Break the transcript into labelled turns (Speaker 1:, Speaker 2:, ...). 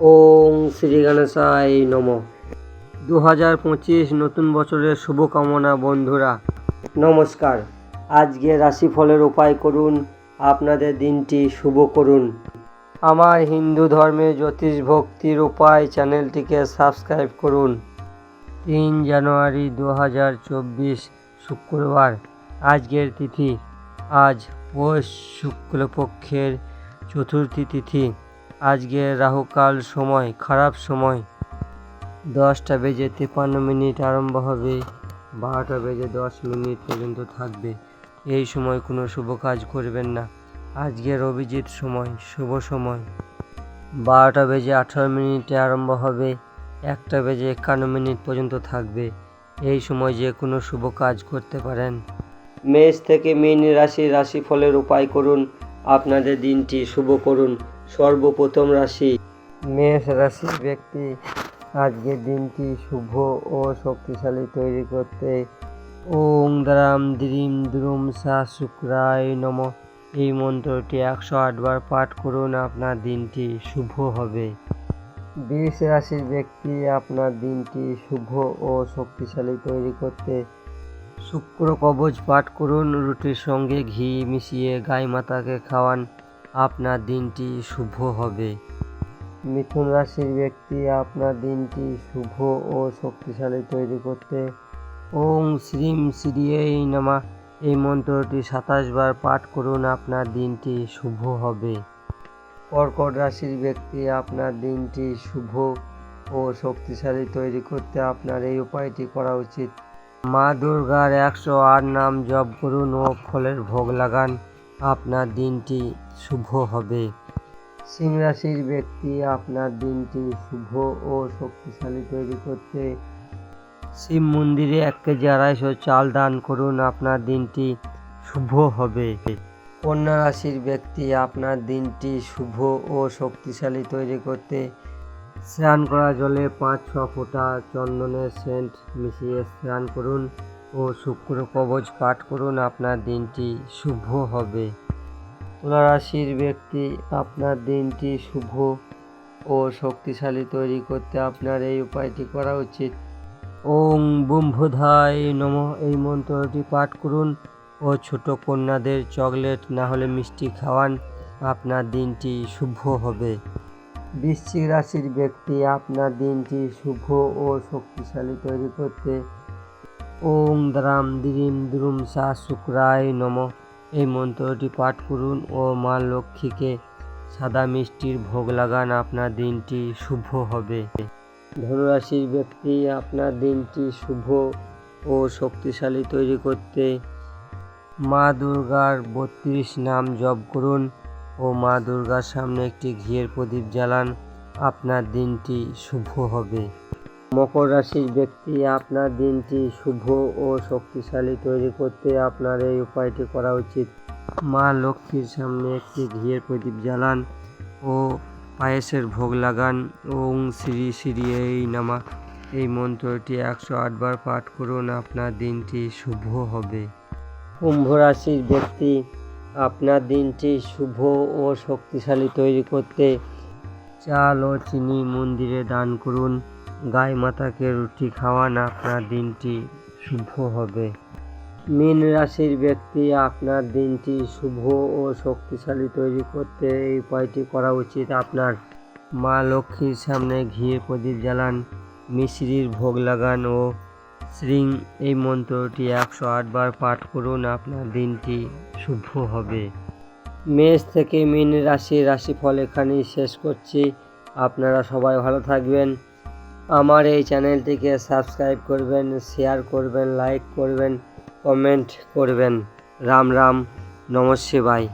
Speaker 1: ওং শ্রী গণেশায় নম। দু হাজার পঁচিশ নতুন বছরের শুভকামনা বন্ধুরা। নমস্কার। আজকে রাশিফলের উপায় করুন, আপনাদের দিনটি শুভ করুন। আমার হিন্দু ধর্মে জ্যোতিষ ভক্তির উপায় চ্যানেলটিকে সাবস্ক্রাইব করুন। তিন জানুয়ারি দু হাজার চব্বিশ, শুক্রবার। আজকের তিথি। আজ পৌষ শুক্লপক্ষের চতুর্থী তিথি। আজকে রাহুকাল সময়, খারাপ সময়। দশটা বেজে তিপ্পান্ন মিনিট আরম্ভ হবে, বারোটা বেজে দশ মিনিট পর্যন্ত থাকবে। এই সময় কোনো শুভ কাজ করবেন না। আজকের অভিজিৎ সময়, শুভ সময়। বারোটা বেজে আঠারো মিনিটে আরম্ভ হবে, একটা বেজে একান্ন মিনিট পর্যন্ত থাকবে। এই সময় যে কোনো শুভ কাজ করতে পারেন। মেষ থেকে মীন রাশি রাশিফলের উপায় করুন। আপনাদের দিনটি শুভ করুন। সর্বপ্রথম রাশি। মেষ রাশির ব্যক্তি, আজকের দিনটি শুভ ও শক্তিশালী তৈরি করতে। ওং দ্রাম দ্রিম দ্রুম সা শুক্রায় নম। এই মন্ত্রটি একশো আটবার পাঠ করুন, আপনার দিনটি শুভ হবে। বৃষ রাশির ব্যক্তি, আপনার দিনটি শুভ ও শক্তিশালী তৈরি করতে। শুক্র কবচ পাঠ করুন, রুটির সঙ্গে ঘি মিশিয়ে গাই মাতাকে খাওয়ান। আপনার দিনটি শুভ হবে। মিথুন রাশির ব্যক্তি, আপনার দিনটি শুভ ও শক্তিশালী তৈরি করতে ওং শ্রীম শ্রীয়েই নামা। এই মন্ত্রটি সাতাশ বার পাঠ করুন, আপনার দিনটি শুভ হবে। কর্কট রাশির ব্যক্তি, আপনার দিনটি শুভ ও শক্তিশালী তৈরি করতে আপনার এই উপায়টি করা উচিত। মা দুর্গার একশো আট নাম জপ করুন ও ফলের ভোগ লাগান। আপনার দিনটি শুভ হবে। সিং রাশির ব্যক্তি আপনার দিনটি শুভ ও শক্তিশালী তৈরি করতে শিব মন্দিরে এক কেজি আড়াইশো চাল দান করুন আপনার দিনটি শুভ হবে। কন্যা রাশির ব্যক্তি আপনার দিনটি শুভ ও শক্তিশালী তৈরি করতে স্নান করা জলে পাঁচ ছ ফোঁটা চন্দনের সেন্ট মিশিয়ে স্নান করুন। ও শুক্র কবচ পাঠ করুন, আপনার দিনটি শুভ হবে। তুলা রাশির ব্যক্তি, আপনার দিনটি শুভ ও শক্তিশালী তৈরি করতে আপনার এই উপায়টি করা উচিত। ওং বুম্ভুধায় নম, এই মন্ত্রটি পাঠ করুন। ও ছোট কন্যাদের চকলেট, না হলে মিষ্টি খাওয়ান, আপনার দিনটি শুভ হবে। বৃশ্চিক রাশির ব্যক্তি, আপনার দিনটি শুভ ও শক্তিশালী তৈরি করতে ওং দ্রাম দ্রিম দ্রুম সা শুক্রায় নম। এই মন্ত্রটি পাঠ করুন ও মা লক্ষ্মীকে সাদা মিষ্টির ভোগ লাগান, আপনার দিনটি শুভ হবে। ধনুরাশির ব্যক্তি, আপনার দিনটি শুভ ও শক্তিশালী তৈরি করতে মা দুর্গার বত্রিশ নাম জপ করুন ও মা দুর্গার সামনে একটি ঘিয়ের প্রদীপ জ্বালান, আপনার দিনটি শুভ হবে। মকর রাশির ব্যক্তি, আপনার দিনটি শুভ ও শক্তিশালী তৈরি করতে আপনার এই উপায়টি করা উচিত। মা লক্ষ্মীর সামনে একটি ঘিয়ের প্রদীপ জ্বালান ও পায়েসের ভোগ লাগান। ওং শ্রী শ্রী এই নামা। এই মন্ত্রটি একশো আটবার পাঠ করুন, আপনার দিনটি শুভ হবে। কুম্ভ রাশির ব্যক্তি, আপনার দিনটি শুভ ও শক্তিশালী তৈরি করতে চাল ও চিনি মন্দিরে দান করুন। গাই মাতাকে রুটি খাওয়ান, আপনার দিনটি শুভ হবে। মীন রাশির ব্যক্তি, আপনার দিনটি শুভ ও শক্তিশালী তৈরি করতে এই উপায়টি করা উচিত। আপনার মা লক্ষ্মীর সামনে ঘিয়ে প্রদীপ জ্বালান, মিশ্রির ভোগ লাগান ও শ্রিং এই মন্ত্রটি একশো আটবার পাঠ করুন, আপনার দিনটি শুভ হবে। মেষ থেকে মীন রাশি রাশিফল এখানেই শেষ করছি। আপনারা সবাই ভালো থাকবেন। আমার এই চ্যানেলটিকে সাবস্ক্রাইব করবেন, শেয়ার করবেন, লাইক করবেন, কমেন্ট করবেন। রাম রাম নমস্যে শিবায়